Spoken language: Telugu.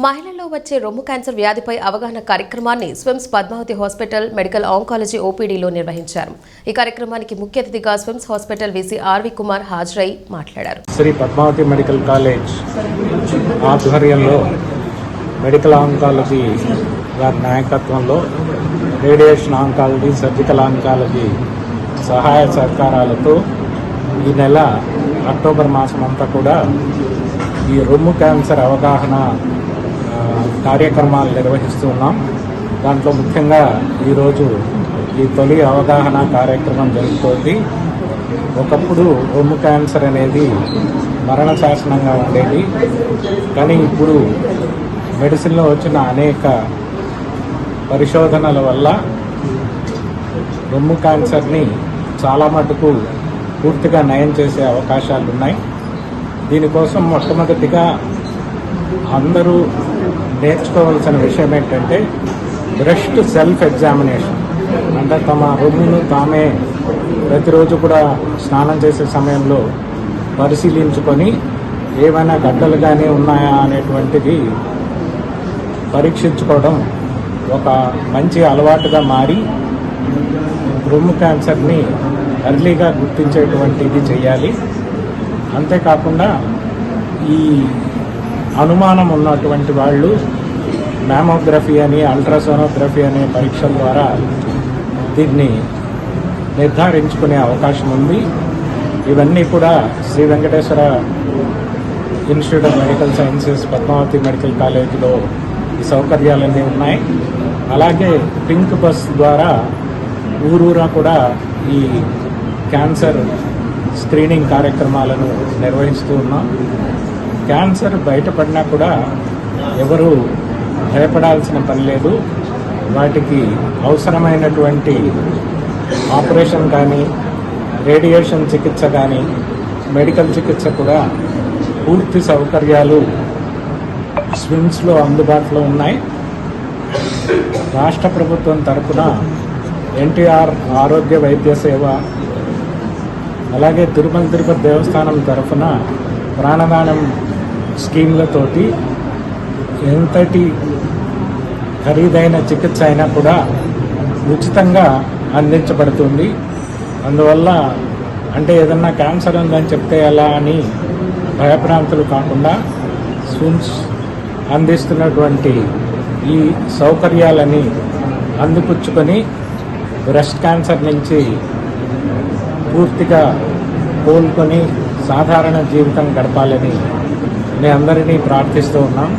మహిళల్లో వచ్చే రొమ్ము క్యాన్సర్ వ్యాధిపై అవగాహన కార్యక్రమాన్ని SVIMS Padmavathi hospital medical oncology ఓపీడీలో నిర్వహించారు. ఈ కార్యక్రమానికి ముఖ్య అతిథిగా SVIMS hospital VC R V Kumar హాజరై మాట్లాడారు. శ్రీ పద్మావతి మెడికల్ కాలేజ్ ఆధ్వర్యంలో మెడికల్ ఆంకాలజీ గారి నాయకత్వంలో రేడియేషన్ ఆంకాలజీ సర్జికల్ ఆంకాలజీ సహాయ సహకారాలతో ఈ నెల అక్టోబర్ మాసం అంతా కూడా ఈ రొమ్ము క్యాన్సర్ అవగాహన కార్యక్రమాలు నిర్వహిస్తున్నాం దాంట్లో ముఖ్యంగా ఈరోజు ఈ తొలి అవగాహన కార్యక్రమం జరుగుతోంది. ఒకప్పుడు రొమ్ము క్యాన్సర్ అనేది మరణ శాసనంగా ఉండేది. కానీ ఇప్పుడు మెడిసిన్లో వచ్చిన అనేక పరిశోధనల వల్ల రొమ్ము క్యాన్సర్ని చాలా మటుకు పూర్తిగా నయం చేసే అవకాశాలు ఉన్నాయి దీనికోసం మొట్టమొదటిగా అందరూ నేర్చుకోవాల్సిన విషయం ఏంటంటే బ్రెస్ట్ సెల్ఫ్ ఎగ్జామినేషన్ అంటే తమ రొమ్మును తామే ప్రతిరోజు కూడా స్నానం చేసే సమయంలో పరిశీలించుకొని ఏమైనా గడ్డలు కానీ ఉన్నాయా అనేటువంటిది పరీక్షించుకోవడం ఒక మంచి అలవాటుగా మారి రొమ్ము క్యాన్సర్ని ఎర్లీగా గుర్తించేటువంటిది చేయాలి. అంతేకాకుండా ఈ అనుమానం ఉన్నటువంటి వాళ్ళు మ్యామోగ్రఫీ అని అల్ట్రాసోనోగ్రఫీ అనే పరీక్షల ద్వారా దీన్ని నిర్ధారించుకునే అవకాశం ఉంది. ఇవన్నీ కూడా Sri Venkateswara institute of medical sciences Padmavathi medical కాలేజీలో ఈ సౌకర్యాలన్నీ ఉన్నాయి. అలాగే పింక్ బస్ ద్వారా ఊరూరా కూడా ఈ క్యాన్సర్ స్క్రీనింగ్ కార్యక్రమాలను నిర్వహిస్తూ ఉన్నాం. క్యాన్సర్ బయటపడినా కూడా ఎవరు భయపడాల్సిన పని లేదు. వాటికి అవసరమైనటువంటి ఆపరేషన్ కానీ రేడియేషన్ చికిత్స కానీ మెడికల్ చికిత్స కూడా పూర్తి సౌకర్యాలు స్విమ్స్లో అందుబాటులో ఉన్నాయి. రాష్ట్ర ప్రభుత్వం తరఫున ఎన్టీఆర్ ఆరోగ్య వైద్య సేవ అలాగే తిరుమల తిరుపతి దేవస్థానం తరఫున ప్రాణదానం స్కీమ్లతోటి ఎంతటి ఖరీదైన చికిత్స అయినా కూడా ఉచితంగా అందించబడుతుంది. అందువల్ల అంటే ఏదన్నా క్యాన్సర్ ఉందని చెప్తే ఎలా అని భయభ్రాంతులు కాకుండా స్విమ్స్ అందిస్తున్నటువంటి ఈ సౌకర్యాలని అందిపుచ్చుకొని బ్రెస్ట్ క్యాన్సర్ నుంచి పూర్తిగా కోలుకొని సాధారణ జీవితం గడపాలని నేను అందరినీ ప్రార్థిస్తూ ఉన్నాం.